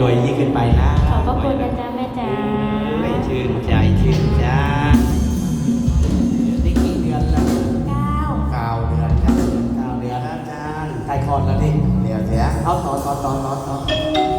รวยยิ่งขึ้นไปนะขอบพระคุณนะจ๊ะแม่จ๋าไม่ชื่นใจชื่นใจนี่กี่เดือนแล้วเก้าเก้าเดือนครับเก้าเดือนแล้วอาจารย์ใกล้คลอดแล้วดิเดี๋ยวเสียเอาต่อต่อต่อต่อ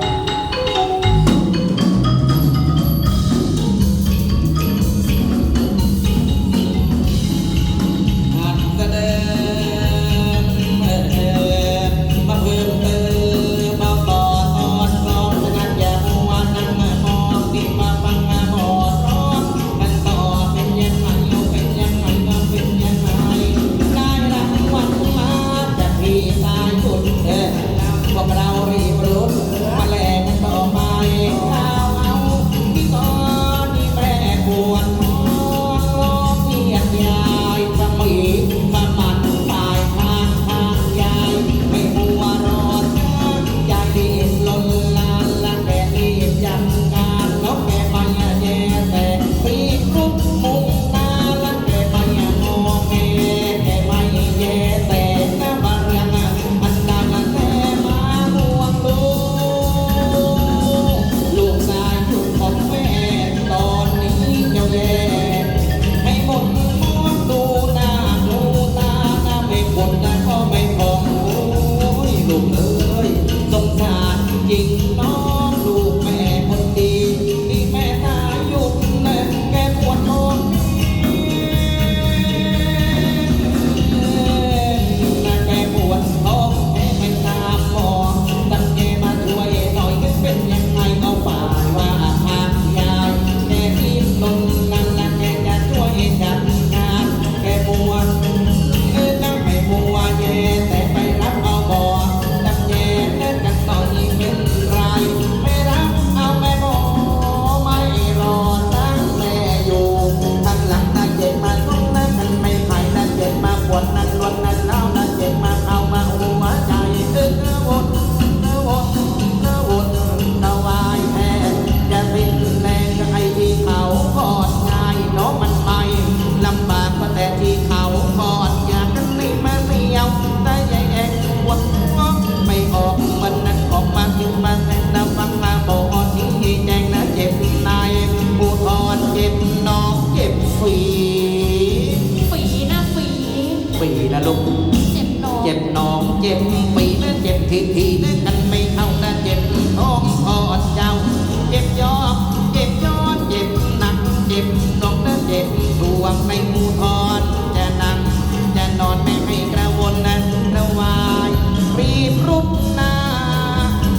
บรุดหน้า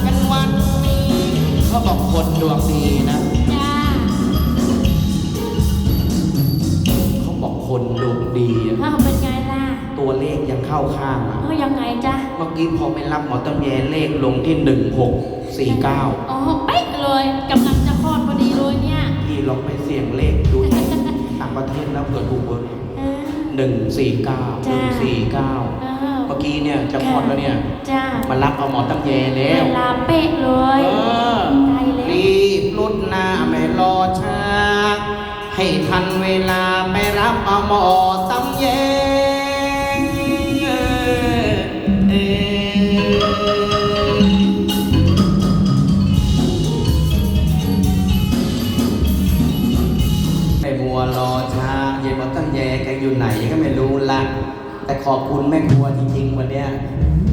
กันวันนี้เขาบอกคนดวงดีนะจ้าเขาบอกคนดวงดีอะอ้าวเป็นไงล่ะตัวเลขยังเข้าข้างอะเออยังไงจ๊ะเมื่อกี้พอไม่รับหมอตำแยเลขลงที่หนึ่งหกสี่เก้าอ๋อเป๊ะเลยกำลังจะคลอดพอดีเลยเนี่ยพี่ลองไปเสี่ยงเลขดูต่างประเทศแล้วเผื่อถูกเบอร์เออ หนึ่งสี่เก้าหจ้า นึ่งสี่เก้า เออเมื่อ กี้เนี่ยจะคลอดแล้วเนี่ยจ้ามารับเอาหมอตำแยแล้เววลาเป๊ะเลเอยอใกล้แล้วรีบรุดหน้าไม่รอช้าให้ทันเวลาไปรับเอาหมอตำแย ขอบคุณแม่ครัวจริงๆวันเนี้ย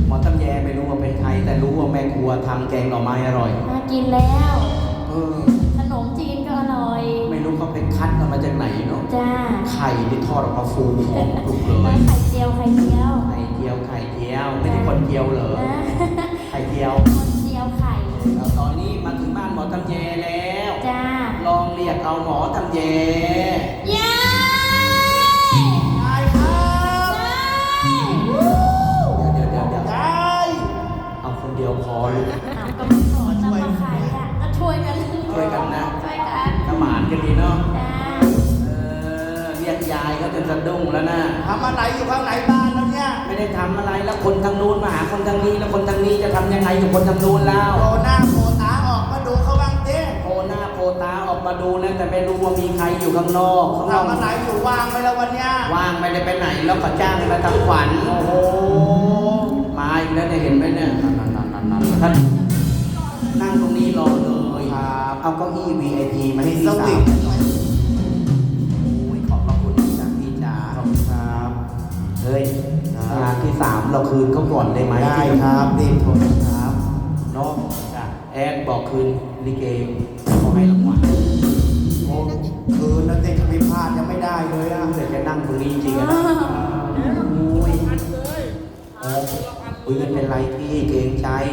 หมอตำแยไม่รู้ว่าเป็นใครแต่รู้ว่าแม่ครัวทำแกงหน่อไม้อร่อย น่ากินแล้ว เออ ขนมจีนก็อร่อย ไม่รู้เขาเป็นคัดมาจากไหนเนาะ จ้าไข่ที่ทอดออกมาฟูหอมกรุบเลแล้วย ไข่เจียวไข่เจียวไข่เจียวไข่เจียวไม่ใช่คนเจียวเหรอ นะไข่เจียวคนเจียวไข่ แล้วตอนนี้มาถึงบ้านหมอตำแยแล้ว จ้า ลองเรียกเอาหมอตำแยยายย กอ้าวก็ไม่ขอนะว่าใครอะก็ช่วยกันช่วยกันนะ ช่วยกันกระหมานกันดีเนาะจ้าเออเรียกยายเขาจนสะดุ้งแล้วนะทำอะไรอยู่ข้างไหนบ้านแล้วเนี่ยไม่ได้ทำอะไรแล้วคนทางนู้นมาหาคนทางนี้แล้วคนทางนี้จะทำยังไงกับคนทางนู้นแล้วโผล่หน้าโผล่ตาออกมาดูเขาบ้างเต้โผล่หน้าโผล่ตาออกมาดูนะแต่ไม่รู้ว่ามีใครอยู่ข้างนอกข้างนอกทำอะไรอยู่ว่างไปแล้ววันเนี้ยว่างไม่ได้ไปไหนแล้วก็จ้างมาทำขวัญโอ้โหมาอีกแล้วเนี่ยเห็นไหมเนี่ยนั่นนั่นนั่นนั่น ท่านนั่งตรงนี้รอเลยครับเอาเก้าอี้ VIP มาให้มีพี่สสาววิงด้วยโอ้ยขอบพระคุณจ้าพี่จ๋าขอบคุณครับเฮ้ยครับงานที่สามเราคืนเขาก่อนได้ไหมได้ครับรีบโทรครับเนาะจ้ะแอดบอกคืนลิเกขอให้รางวัล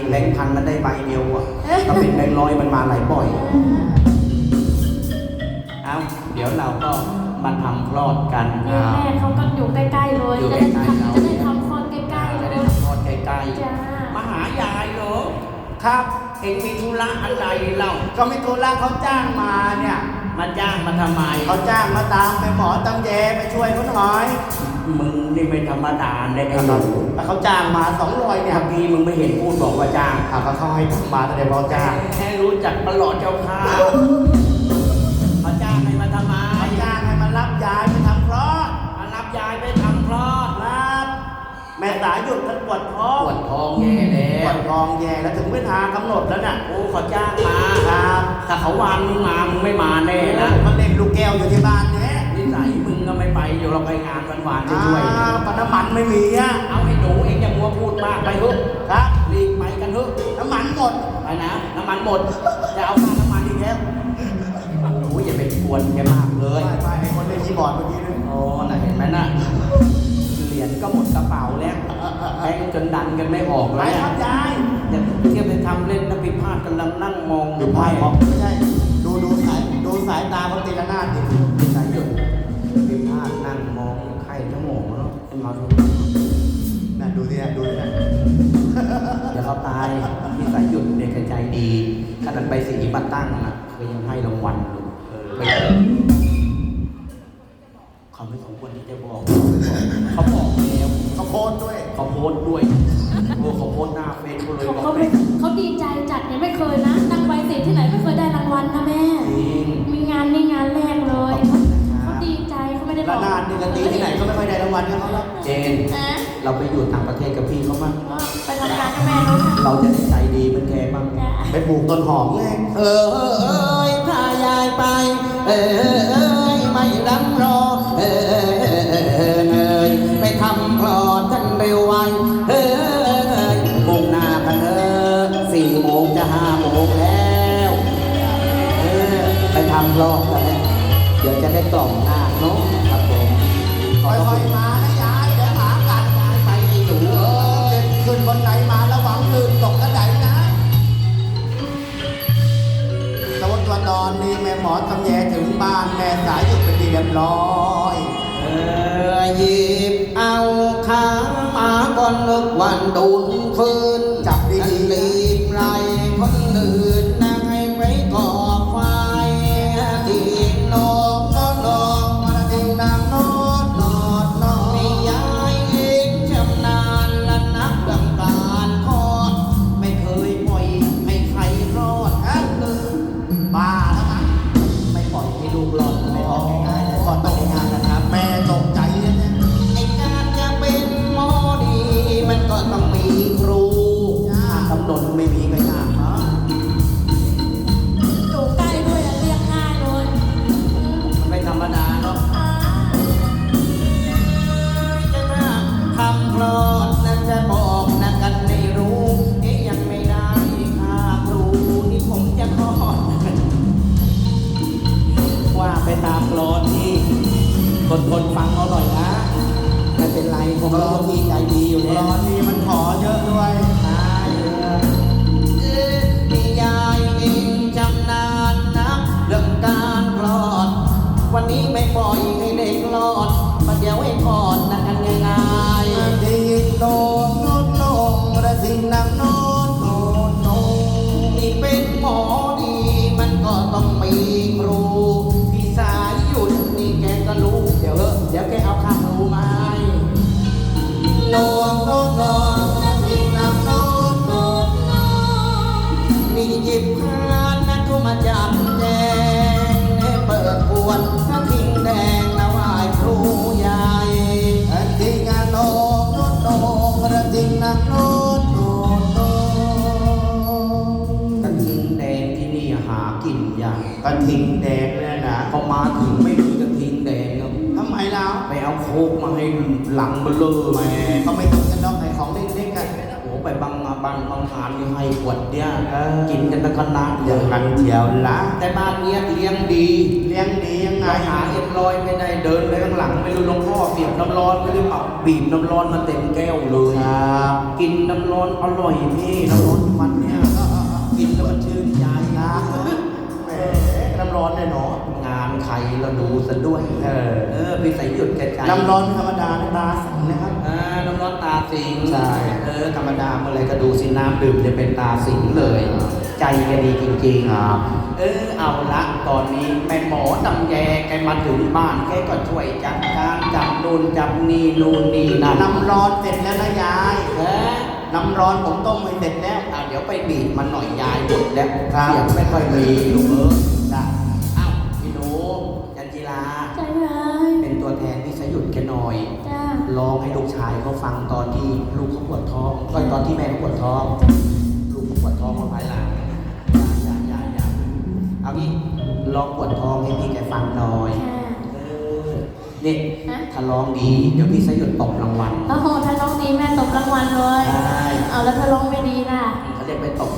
แบงค์พันมันได้ใบเดียวอะถ้าเป็นแบงค์ร้อยมันมาหลายบ่อย เอาเดี๋ยวเราก็มาทำคลอดกันนี่แม่เขาก็อยู่ใกล้ๆเลยอยู่จะใกได้ล้ๆเราทำจะได้ทำคลอดใกล้ๆจะเลได้ยทำคลอดใกล้จ้าๆมาหายายเหรอ ครับ เองมีธุระอะไรเล่าก็มีตัวล่างเขาจ้างมาเนี่ย มาจ้างมาทำไม เขาจ้างมาตามไปหมอตำแยไปช่วยเขาหน่อย มึงนี่ไม่ธรรมดาเลยไอ้หนูแต่เขาจ้างมาสองร้อยเนี่ยเมื่อกี้มึงไม่เห็นพูดบอกว่าจ้างอะเขาเขาให้ทำมาแต่เดี๋ยวเขาจ้างแค่รู้จักประหลอดเจ้าข้าเขาจ้างให้มาทำไมเขาจ้างให้มารับยายไปทำคลอดมารับยายไปทำคลอดครับ แม่สายหยุดมันปวดท้องปวดท้องแย่แล้ปววดท้องแย่แล้วถึงเวลากำหนดแล้วน่ะโอ้เขาจ้างมาครับถ้าเขาวางมึงมามึงไม่มาแน่นะมันเล่นลูกแก้วอยู่ที่บ้านเนี่ย นิสัยมึงก็ไม่ไปอยู่เราไปงานวันวานๆจะช่วยอ่าปะน้ำมันไม่มีอะเอาไอ้หนูเองอย่ามัวพูดมากไปเถอะครับรีบไปกันเถอะน้ำมันหมด ไปนะน้ำมันหมดจะเอาค่าน้ำมันอีกแล้วหนูอย่าไปกวนแกมากเลยไปไปไอ้คนเล่นคีย์บอร์ดเมื่อกี้นึงโอ้น่ะเห็นไหมน่ะเหรียญก็หมดกระเป๋าแล้วแบงค์จนดันกันไม่ออกไปแล้วเนี่ยครับยายอย่าเทียบไปทำเล่นนะพิพาทกำลังนั่งมองดูภาพบอกไม่ใช่ ดูดูสายดูสายตาคนตีละนาดดิพิสายหยุด เนาะเป็นมาดูน่ะดูสิน่ะดูสิน่ะเดี๋ยวเขาตายพิสายหยุดเด็กใจดีขนาดไปสีบัตรตั้งนะเคยยังให้รางวัลอยู่เออไปเขาไม่สมควรที่จะบอก เขาบอกแล้วเขาโพสต์ด้วยเขาโพสต์ด้วยโอ้เขาโพสต์หน้าเฟซเขาเลยเขาบอกเขาเลไม่ยเขาดีใจจัดเนี่ยไม่เคยนะนั่งไวเสร็จที่ไหนไม่เคยได้รางวัลนะแม่จริงมีงานนี่งานแรกเลยเขาเขาดีใจเขาไม่ได้บละอกนาดนี่ก็ตีที่ไหนก็ไม่ค่อยได้รางวัลกับ เขาหรอกเจนนะเราไปอยู่ต่างประเทศกับพี่เขามั้งก็ไปทำงานกับแม่เขาค่ะเราจะได้ใจดีเหมือนแกบ้าง จ้าไปปลูกต้นหอมไงเออเออเอยพายายไป เออเออเอยไม่รังรอ เออเออเออเออเอยไปทำคลอดกันเร็วไวเออเออเอยมุ่งหน้ากันเออสี่โมงจะห้าโมงแล้ว เออไปทำคลอดกันเลยเดี๋ยวจะได้กล่อมหน้า อนนี้แม่หมอทำแย่ถึงบ้านแม่สายหยุดเป็นที่เรียบร้อยเออหยิบเอาขามาก่อนเลิกวันดูนคืนจับดีๆรีบไล่ นางโนโกินอย่างกระทิงแดงเนี่ยนะพอมาถึงไม่มีกระทิงแดงครับทำไมเราไปเอาโคกมาให้หลังเบลอแหมแม่เขาไม่กินกันนอกให้ของเล็กๆกันโอ้ไปบางมาบางบางหานนี่ให้ขวดเนี่ยเออกินกันทั้งคณะเลอย่างยกันเที่ยวละแต่บ้านเนี้ยเลี้ยงดีเลี้ยงดียังไงนายหาเอ็มลอยไม่ได้เดินไปข้างหลังไม่รู้หลวงพ่อเปียกน้ำร้อนไม่ได้เปล่าบีบน้ำร้อนมาเต็มแก้วเลยครับกินน้ำร้อนอร่อยพี่น้ำร้อนมันเนี่ยกินแล้วมันชื่นใจนะแหมน้ำ ร้อนแน่นอนงานใครเราดูซะด้วย เออ เออพี่ใส่หยุดแกใจน้ำร้อนธรรมดาในตาสังนะครับอ่าน้ำร้อนตาสิงใช่เออธรรมดาเมื่อไรก็ดูสิน้ำดื่มจะเป็นตาสิงเลย ใจแกดีจริงๆครับเออเอาละตอนนี้แม่หมอตำแยแกมาถึงบ้านแกก็ช่วยจัดการจับนู่นจับนี่นู่นนี่นั่นน้ำร้อนเสร็จแล้วนะยายเออน้ำร้อนผมต้มไว้เสร็จแล้วอะเดี๋ยวไปบีบมันหน่อยยายหมดแล้วครับเสียงไม่ค่อยมีลูกเออได้อ้ ฟังตอนที่ลูกเขาปวดท้องก็ตอนที่แม่เขาปวดท้อง ลูกเขาปวดท้องมาภายหลังอย่าอย่าอย่าเอางี้ร้องปวดท้องให้พี่แกฟังหน่อยค่ะเนี่ฮะถ้าร้องดีเดี๋ยวพี่สยุดตบรางวัลโอ้โหถ้าร้องดีแม่ตบรางวัลเลยใช่เอาแล้วถ้าร้องไม่ดีล่ะเขาเรียกไปตบ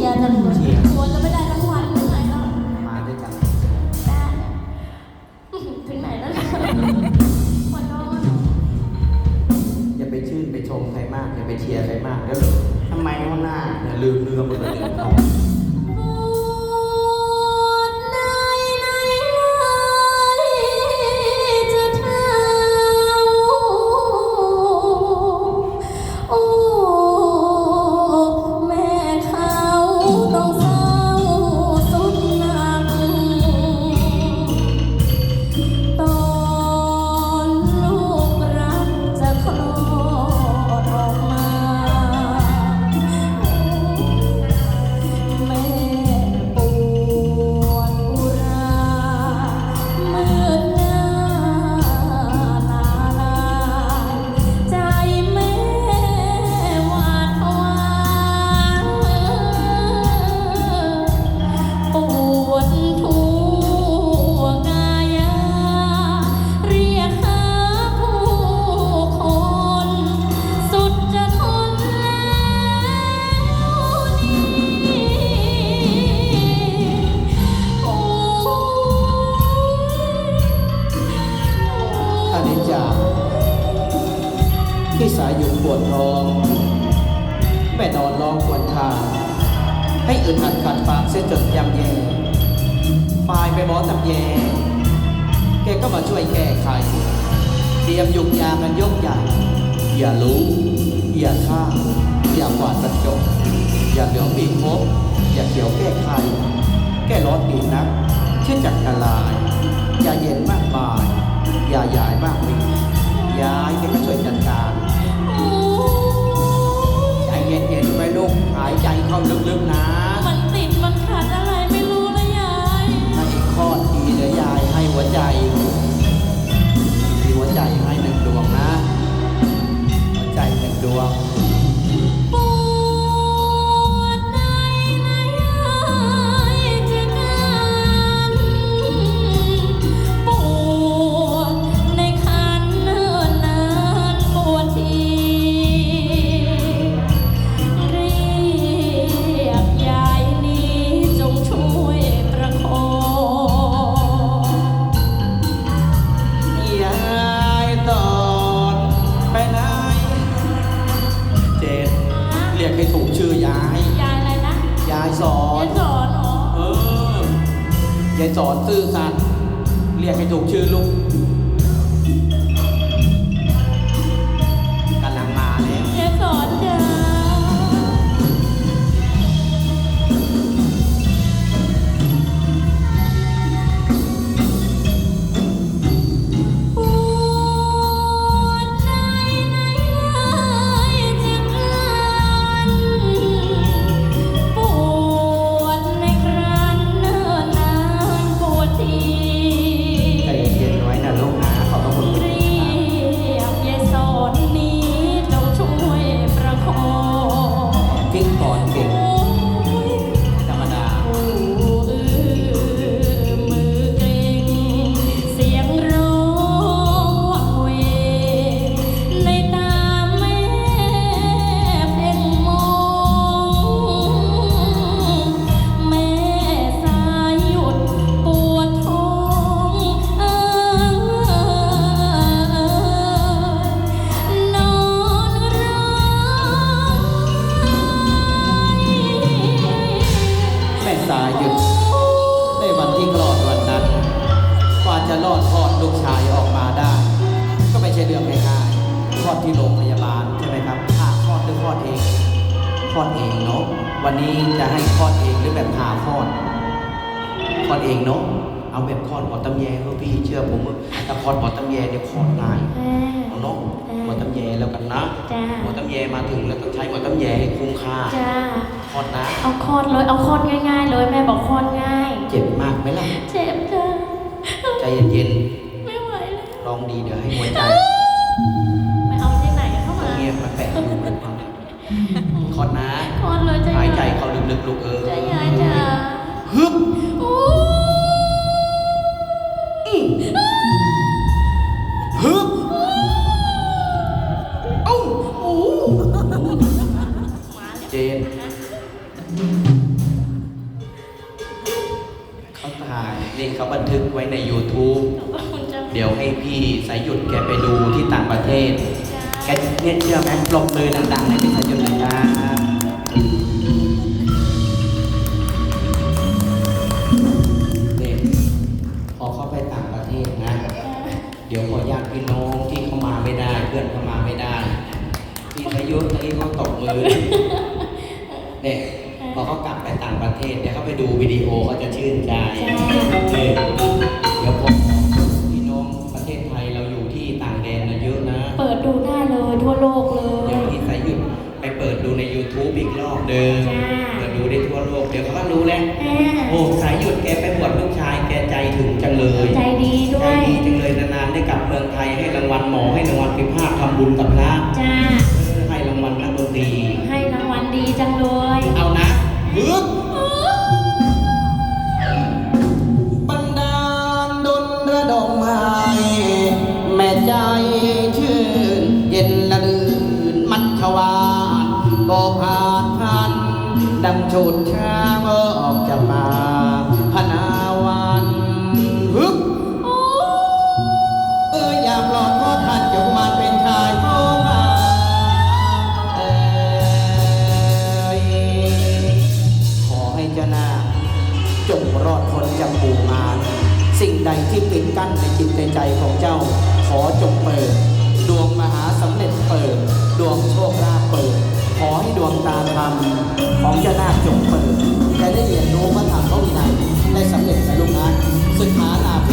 โอ้โอย่ารู้ อย่าฆ่า อย่ากวาดบรรจบอย่าเหลียวบีบพบอย่าเขียวแก้ไขแก้ร้อนดีนักชื่อจักกะลาย อย่าเย็นมากมาย อย่าหยายมากมีย้ายแกก็ช่วยจัดการใจเย็นๆไปลูกหายใจเข้าลึกๆนะมันติดมันขัดอะไรไม่รู้นะยายถ้าอีกข้อทีเดี๋ยวยายให้หัวใจ ใอดที่โรงพยาบาลใช่ไหมครับผ่าคลอดหรือคลอดเองคลอดเองเนาะวันนี้จะให้คลอดเองหรือแบบผ่าคลอดคลอดเองเนาะเอาแบบคลอดหมอตำแยเพื่อพี่เชื่อผมว่าถ้าคลอดหมอตำแยเดี๋ยวคลอดง่ายแม่เอาเนาะหมอตำแยแล้วกันนะจ้าหมอตำแยมาถึงแล้วต้องใช้หมอตำแยให้คุ้มค่าจ้าคลอดนะเอาคลอดเลยเอาคลอดง่าย ๆ เลยแม่บอกคลอดง่าย เจ็บมากไหมล่ะเจ็บจ้าใจเย็นไม่ไหวแล้วๆลองดีเดี๋ยวให้หัวใจ คลอดนะคลอดเลยจ้าหายใจเข้าลึกๆลูกเออจ้ายายจ้าฮึบโอ้ฮึบเอ้าโอ้เจนเขาถ่ายนี่เขาบันทึกไว้ใน YouTube คุณจะเดี๋ยวให้พี่สายหยุดแกไปดูที่ต่างประเทศ แกเนี่ยเชื่อไหมปรบมือดังๆให้พี่สายหยุดเลยครับนี่พอเข้าไปต่างประเทศนะ เดี๋ยวพอญาติพี่น้องที่เขามาไม่ได้ เพื่อนเขามาไม่ได้พี่สายหยุดตอนนี้เขาตบมือเนี่ยพอเขากลับไปต่างประเทศเดี๋ยวเขาไปดูวิดีโอเขาจะชื่นใจเนี่ยเดี๋ยวพอ โลกเลย เดี๋ยวพี่สายหยุดไปเปิดดูใน YouTube อีกรอบหนึ่งจ้า เปิดดูได้ทั่วโลก เดี๋ยวเขาก็รู้แล้วแม่โอ้สายหยุดแกไปบวชลูกชาย แกใจถึงจังเลยใจดีด้ใจวย ดีจังเลยนานๆได้กลับเมืองไทยให้รางวัลหมอให้รางวัลพิพาททำบุญกับพระ จ้า ที่ปิดกั้นในจิตในใจของเจ้า ขอจงเปิด ดวงมหาสำเร็จเปิด ดวงโชคลาภเปิด ขอให้ดวงตาธรรมของเจ้านาคจงเปิดและได้เรียนรู้พระธรรมพระวินัยได้สำเร็จนะลูกนะศึกษาลาภ